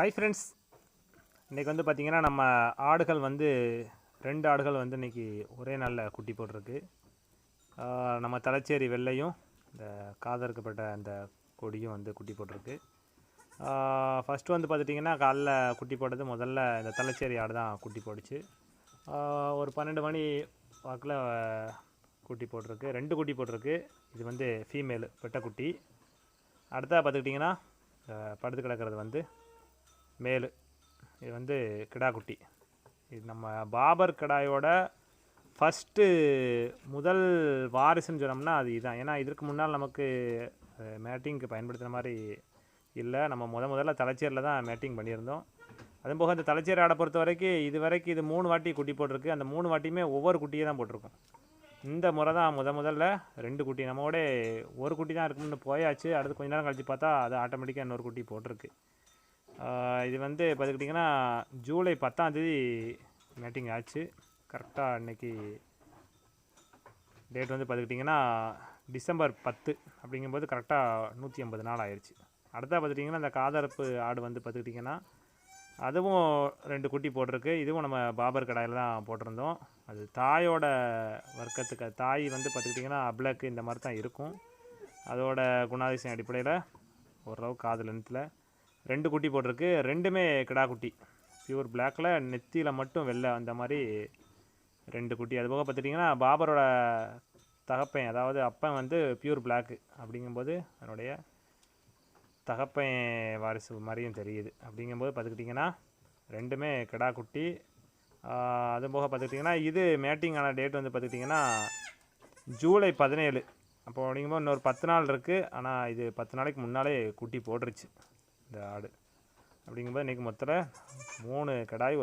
Hi friends இன்றைக்கி வந்து பார்த்திங்கன்னா நம்ம ஆடுகள் வந்து ரெண்டு ஆடுகள் வந்து இன்றைக்கி ஒரே நாளில் குட்டி போட்டிருக்கு. நம்ம தலைச்சேரி வெள்ளையும் இந்த காதறுக்கப்பட்ட அந்த கொடியும் வந்து குட்டி போட்டிருக்கு. ஃபஸ்ட்டு வந்து பார்த்துட்டிங்கன்னா காலைல குட்டி போட்டது முதல்ல இந்த தலைச்சேரி ஆடு தான் குட்டி போட்டுச்சு ஒரு பன்னெண்டு மணி வாக்கில் குட்டி போட்டிருக்கு. ரெண்டு குட்டி போட்டிருக்கு. இது வந்து ஃபீமேலு பெட்டைக்குட்டி. அடுத்தா பார்த்துக்கிட்டிங்கன்னா படுத்து கிடக்கிறது வந்து மேலு. இது வந்து கிடாக்குட்டி இது நம்ம பாபர் கடாயோட ஃபஸ்ட்டு முதல் வாரிசுன்னு சொன்னோம்னா அது இதுதான் ஏன்னா இதற்கு முன்னால் நமக்கு மேட்டிங்க்கு பயன்படுத்துகிற மாதிரி இல்லை. நம்ம முத முதல்ல தலைச்சேரில் தான் மேட்டிங் பண்ணியிருந்தோம். அதுவும் போக இந்த தலைச்சேரி ஆடை பொறுத்த வரைக்கும் இது வரைக்கும் இது மூணு வாட்டி குட்டி போட்டிருக்கு. அந்த மூணு வாட்டியுமே ஒவ்வொரு குட்டியே தான் போட்டிருக்கும். இந்த முறை தான் முத முதல்ல ரெண்டு குட்டி. நம்மோட ஒரு குட்டி தான் இருக்கும்னு போயாச்சு. அடுத்து கொஞ்ச நேரம் கழித்து பார்த்தா அது ஆட்டோமேட்டிக்காக இன்னொரு குட்டி போட்டிருக்கு. இது வந்து பார்த்துக்கிட்டிங்கன்னா ஜூலை பத்தாந்தேதி மேட்டிங் ஆச்சு. கரெக்டாக இன்னைக்கு டேட் வந்து பார்த்துக்கிட்டிங்கன்னா டிசம்பர் பத்து அப்படிங்கும்போது கரெக்டாக நூற்றி ஐம்பது நாள் ஆயிடுச்சு அடுத்தா பார்த்துட்டிங்கன்னா இந்த காதரப்பு ஆடு வந்து பார்த்துக்கிட்டிங்கன்னா அதுவும் ரெண்டு குட்டி போட்டிருக்கு. இதுவும் நம்ம பாபர் கடாயில் தான் போட்டிருந்தோம். அது தாயோட வர்க்கத்துக்கு தாய் வந்து பார்த்துக்கிட்டிங்கன்னா அப்ளக்கு இந்த மாதிரி தான் இருக்கும். அதோட குணாதிசயம் அடிப்படையில் ஓரளவு காது லென்த்தில் ரெண்டு குட்டி போட்டிருக்கு. ரெண்டுமே கிடா குட்டி. பியூர் பிளாக்கில் நெத்தியில் மட்டும் வெள்ளை. அந்த மாதிரி ரெண்டு குட்டி. அது போக பார்த்துட்டிங்கன்னா பாபரோட தகப்பன் அதாவது அப்பன் வந்து பியூர் பிளாக்கு அப்படிங்கும்போது அதனுடைய தகப்பன் வாரிசு மாதிரியும் தெரியுது. அப்படிங்கும்போது பார்த்துக்கிட்டிங்கன்னா ரெண்டுமே கிடா குட்டி. அது போக பார்த்துக்கிட்டிங்கன்னா இது மேட்டிங் ஆன டேட் வந்து பார்த்துக்கிட்டிங்கன்னா ஜூலை பதினேழு. அப்போ அப்படிங்கும்போது இன்னொரு பத்து நாள் இருக்குது ஆனால் இது பத்து நாளைக்கு முன்னாலே குட்டி போட்டுருச்சு. இந்த ஆடு. அப்படிங்கும்போது இன்றைக்கி மொத்தத்தில் மூணு கடாய்